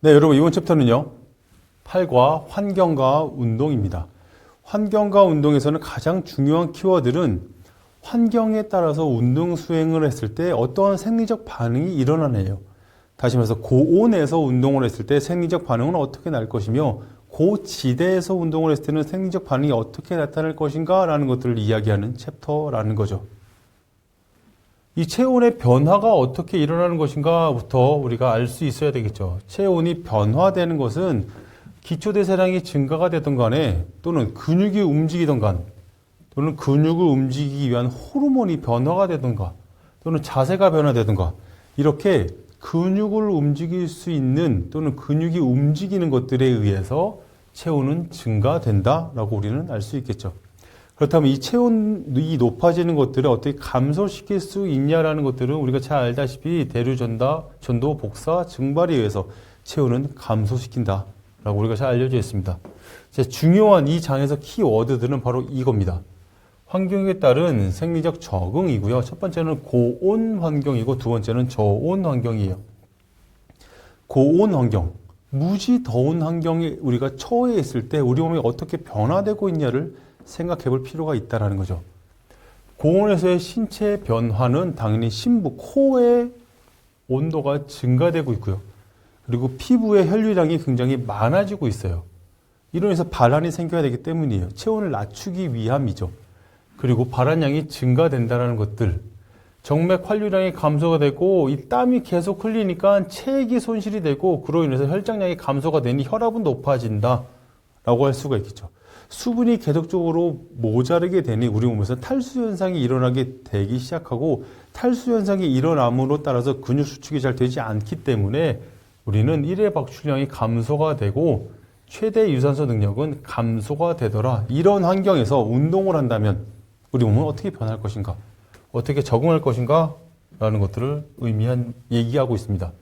네, 여러분 이번 챕터는요. 팔과 환경과 운동입니다. 환경과 운동에서는 가장 중요한 키워드는 환경에 따라서 운동 수행을 했을 때 어떠한 생리적 반응이 일어나네요. 다시 말해서 고온에서 운동을 했을 때 생리적 반응은 어떻게 날 것이며 고지대에서 운동을 했을 때는 생리적 반응이 어떻게 나타날 것인가 라는 것들을 이야기하는 챕터라는 거죠. 이 체온의 변화가 어떻게 일어나는 것인가부터 우리가 알 수 있어야 되겠죠. 체온이 변화되는 것은 기초대사량이 증가가 되던 간에 또는 근육이 움직이던 간 또는 근육을 움직이기 위한 호르몬이 변화가 되던가 또는 자세가 변화되던가 이렇게 근육을 움직일 수 있는 또는 근육이 움직이는 것들에 의해서 체온은 증가된다라고 우리는 알 수 있겠죠. 그렇다면 이 체온이 높아지는 것들을 어떻게 감소시킬 수 있냐라는 것들은 우리가 잘 알다시피 대류 전다, 전도, 복사, 증발에 의해서 체온은 감소시킨다라고 우리가 잘 알려져 있습니다. 제 중요한 이 장에서 키워드들은 바로 이겁니다. 환경에 따른 생리적 적응이고요. 첫 번째는 고온 환경이고 두 번째는 저온 환경이에요. 고온 환경, 무지 더운 환경에 우리가 처해 있을 때 우리 몸이 어떻게 변화되고 있냐를 생각해 볼 필요가 있다는 거죠. 고온에서의 신체 변화는 당연히 심부, 코의 온도가 증가되고 있고요. 그리고 피부의 혈류량이 굉장히 많아지고 있어요. 인해서 발한이 생겨야 되기 때문이에요. 체온을 낮추기 위함이죠. 그리고 발한량이 증가된다는 것들. 정맥 활류량이 감소가 되고 이 땀이 계속 흘리니까 체액이 손실이 되고 그로 인해서 혈장량이 감소가 되니 혈압은 높아진다. 라고 할 수가 있겠죠. 수분이 계속적으로 모자르게 되니 우리 몸에서 탈수 현상이 일어나게 되기 시작하고 탈수 현상이 일어남으로 따라서 근육 수축이 잘 되지 않기 때문에 우리는 일회 박출량이 감소가 되고 최대 유산소 능력은 감소가 되더라. 이런 환경에서 운동을 한다면 우리 몸은 어떻게 변할 것인가? 어떻게 적응할 것인가? 라는 것들을 의미한 얘기하고 있습니다.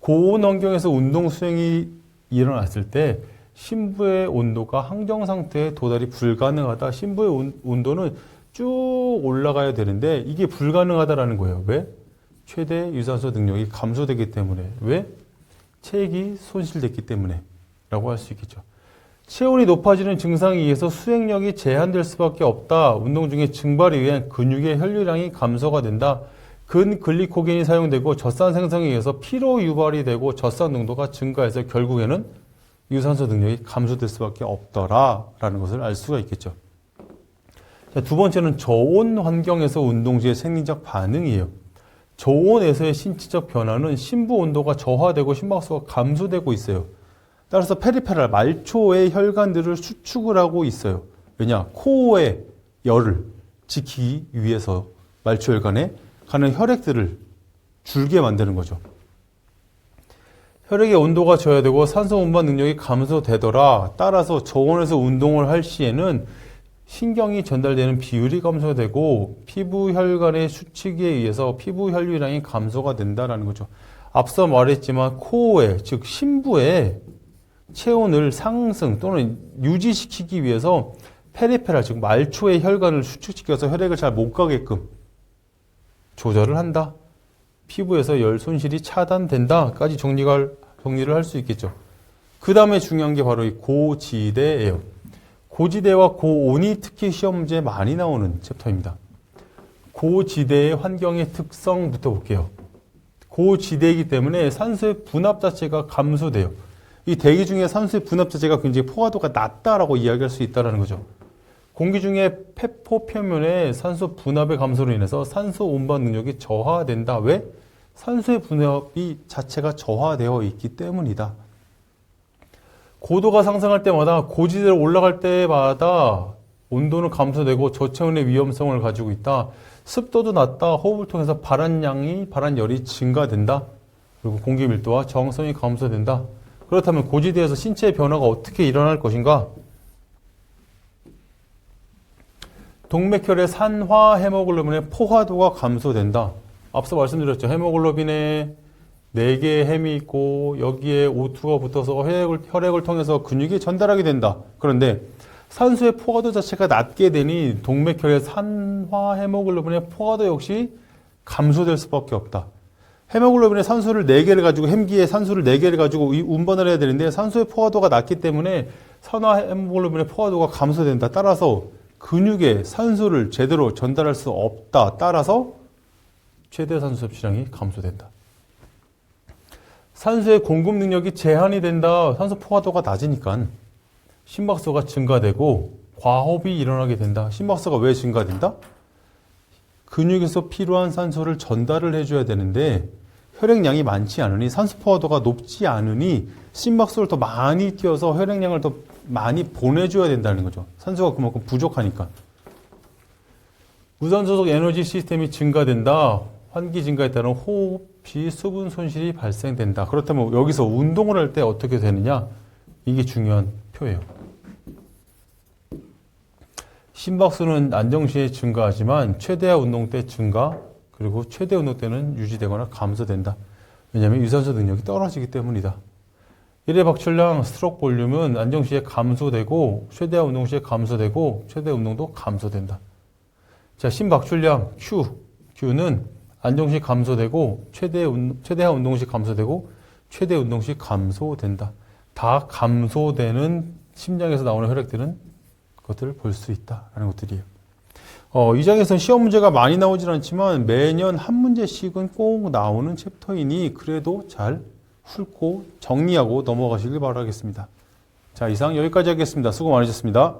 고온 환경에서 운동 수행이 일어났을 때 심부의 온도가 항정 상태에 도달이 불가능하다. 심부의 온, 온도는 쭉 올라가야 되는데 이게 불가능하다라는 거예요. 왜? 최대 유산소 능력이 감소되기 때문에. 왜? 체액이 손실됐기 때문에. 라고 할 수 있겠죠. 체온이 높아지는 증상에 의해서 수행력이 제한될 수밖에 없다. 운동 중에 증발에 의한 근육의 혈류량이 감소가 된다. 근글리코겐이 사용되고 젖산 생성에 의해서 피로 유발이 되고 젖산 농도가 증가해서 결국에는 유산소 능력이 감소될 수밖에 없더라라는 것을 알 수가 있겠죠. 자, 두 번째는 저온 환경에서 운동시의 생리적 반응이에요. 저온에서의 신체적 변화는 심부 온도가 저하되고 심박수가 감소되고 있어요. 따라서 페리페랄 말초의 혈관들을 수축을 하고 있어요. 왜냐? 코어의 열을 지키기 위해서 말초 혈관에 가는 혈액들을 줄게 만드는 거죠. 혈액의 온도가 저하되고 산소 운반 능력이 감소되더라. 따라서 저온에서 운동을 할 시에는 신경이 전달되는 비율이 감소되고 피부 혈관의 수축에 의해서 피부 혈류량이 감소가 된다라는 거죠. 앞서 말했지만 코어에 즉 심부에 체온을 상승 또는 유지시키기 위해서 페리페랄 즉 말초의 혈관을 수축시켜서 혈액을 잘 못 가게끔 조절을 한다. 피부에서 열 손실이 차단된다까지 정리가 정리를 할 수 있겠죠. 그 다음에 중요한 게 바로 이 고지대예요. 고지대와 고온이 특히 시험 문제에 많이 나오는 챕터입니다. 고지대의 환경의 특성부터 볼게요. 고지대이기 때문에 산소의 분압 자체가 감소돼요. 이 대기 중에 산소의 분압 자체가 굉장히 포화도가 낮다라고 이야기할 수 있다는 거죠. 공기 중에 폐포 표면에 산소 분압의 감소로 인해서 산소 운반 능력이 저하된다. 왜? 산소의 분압이 자체가 저하되어 있기 때문이다. 고도가 상승할 때마다 고지대로 올라갈 때마다 온도는 감소되고 저체온의 위험성을 가지고 있다. 습도도 낮다. 호흡을 통해서 발한량이 발한열이 증가된다. 그리고 공기 밀도와 정성이 감소된다. 그렇다면 고지대에서 신체의 변화가 어떻게 일어날 것인가? 동맥혈의 산화 헤모글로빈의 포화도가 감소된다. 앞서 말씀드렸죠. 헤모글로빈에 4개의 햄이 있고 여기에 O2가 붙어서 혈액을, 혈액을 통해서 근육이 전달하게 된다. 그런데 산소의 포화도 자체가 낮게 되니 동맥혈의 산화 헤모글로빈의 포화도 역시 감소될 수밖에 없다. 헤모글로빈에 산소를 4개를 가지고 햄기에 산소를 4개를 가지고 이 운반을 해야 되는데 산소의 포화도가 낮기 때문에 산화 헤모글로빈의 포화도가 감소된다. 따라서 근육에 산소를 제대로 전달할 수 없다. 따라서 최대 산소 섭취량이 감소된다. 산소의 공급 능력이 제한이 된다. 산소 포화도가 낮으니까 심박수가 증가되고 과호흡이 일어나게 된다. 심박수가 왜 증가된다? 근육에서 필요한 산소를 전달을 해줘야 되는데 혈액량이 많지 않으니 산소 포화도가 높지 않으니 심박수를 더 많이 뛰어서 혈액량을 더 많이 보내줘야 된다는 거죠. 산소가 그만큼 부족하니까. 무산소속 에너지 시스템이 증가된다. 환기 증가에 따른 호흡 시 수분 손실이 발생된다. 그렇다면 여기서 운동을 할 때 어떻게 되느냐? 이게 중요한 표예요. 심박수는 안정시에 증가하지만 최대화 운동 때 증가 그리고 최대 운동 때는 유지되거나 감소된다. 왜냐하면 유산소 능력이 떨어지기 때문이다. 1회 박출량 스트로크 볼륨은 안정 시에 감소되고 최대화 운동 시에 감소되고 최대 운동도 감소된다. 자, 심박출량 Q, Q는 안정 시 감소되고 최대 운, 최대화 운동 시 감소되고 최대 운동 시 감소된다. 다 감소되는 심장에서 나오는 혈액들은 그것들을 볼 수 있다라는 것들이에요. 어, 이 장에서는 시험 문제가 많이 나오진 않지만 매년 한 문제씩은 꼭 나오는 챕터이니 그래도 잘 훑고 정리하고 넘어가시길 바라겠습니다. 자, 이상 여기까지 하겠습니다. 수고 많으셨습니다.